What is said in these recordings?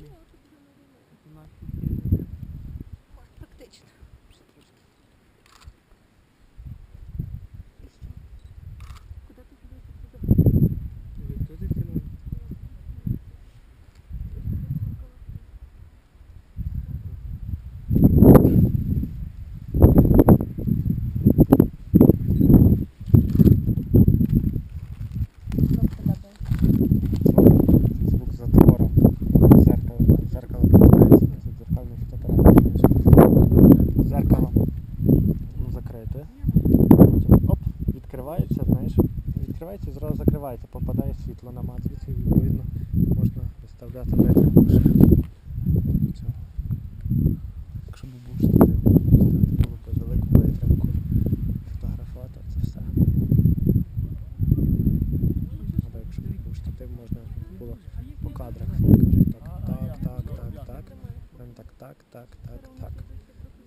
На. Світлонамат звідси, відповідно, можна виставляти витримку ще до цього. Якщо б був штатив, ставити велику витримку, фотографувати це все. Або якщо б був можна було по кадрах. Так, так, так, так. Потім так, так, так, так, так.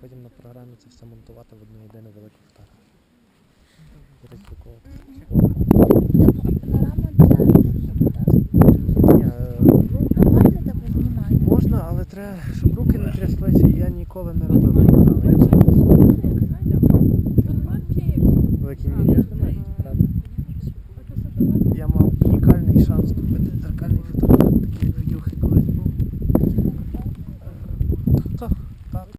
Потім на програмі це все монтувати в одну єдину велику фотографію. це, щоб руки не тряслися, я ніколи не робив. Я мав унікальний шанс купити.